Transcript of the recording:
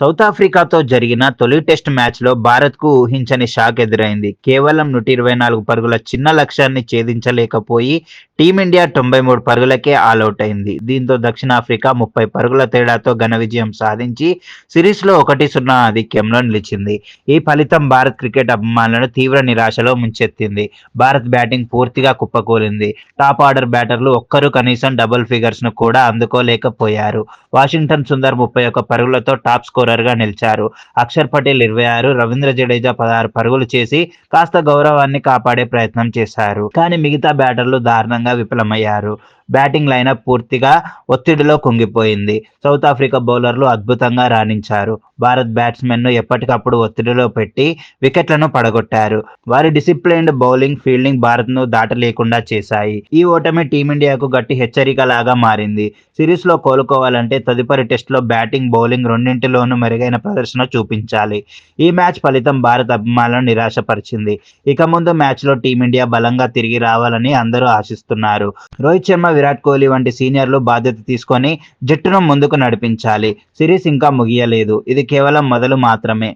South ఆఫ్రికాతో జరిగిన తొలి test మ్యాచ్లో భారత్కు ఊహించని షాక్ ఎదురైంది. కేవలం నూట ఇరవై నాలుగు పరుగుల చిన్న లక్ష్యాన్ని ఛేదించలేకపోయి టీమిండియా తొంభై మూడు పరుగులకే ఆలౌట్ అయింది దీంతో దక్షిణాఫ్రికా ముప్పై పరుగుల తేడాతో ఘన విజయం సాధించి సిరీస్లో ఒకటి సున్నా ఆధిక్యంలో నిలిచింది. ఈ ఫలితం భారత్ క్రికెట్ అభిమానులను తీవ్ర నిరాశలో ముంచెత్తింది. భారత్ బ్యాటింగ్ పూర్తిగా కుప్పకూలింది. టాప్ ఆర్డర్ బ్యాటర్లు ఒక్కరు కనీసం డబుల్ ఫిగర్స్ను కూడా అందుకోలేకపోయారు. వాషింగ్టన్ సుందర్ ముప్పై ఒక్క పరుగులతో టాప్ స్కోర్ గా నిలిచారు. అక్షర్ పటేల్ ఇరవై ఆరు రవీంద్ర జడేజా పదహారు పరుగులు చేసి కాస్త గౌరవాన్ని కాపాడే ప్రయత్నం చేశారు. కానీ మిగతా బ్యాటర్లు దారుణంగా విఫలమయ్యారు. బ్యాటింగ్ లైనప్ పూర్తిగా ఒత్తిడిలో కుంగిపోయింది. సౌత్ ఆఫ్రికా బౌలర్లు అద్భుతంగా రాణించారు. భారత్ బ్యాట్స్మెన్ను ఎప్పటికప్పుడు ఒత్తిడిలో పెట్టి వికెట్లను పడగొట్టారు. వారి డిసిప్లైన్డ్ బౌలింగ్ ఫీల్డింగ్ భారత్ను దాటలేకుండా చేశాయి. ఈ ఓటమి టీమిండియాకు గట్టి హెచ్చరిక లాగా మారింది. సిరీస్లో కోలుకోవాలంటే తదుపరి టెస్ట్లో బ్యాటింగ్ బౌలింగ్ రెండింటిలోనూ మెరుగైన ప్రదర్శన చూపించాలి. ఈ మ్యాచ్ ఫలితం భారత్ అభిమానులను నిరాశపరిచింది. ఇక ముందు మ్యాచ్లో టీమిండియా బలంగా తిరిగి రావాలని అందరూ ఆశిస్తున్నారు. రోహిత్ శర్మ విరాట్ కోహ్లీ వంటి సీనియర్లు బాధ్యత తీసుకొని జట్టును ముందుకు నడిపించాలి. సిరీస్ ఇంకా ముగియలేదు. ఇది కేవలం మొదలు మాత్రమే.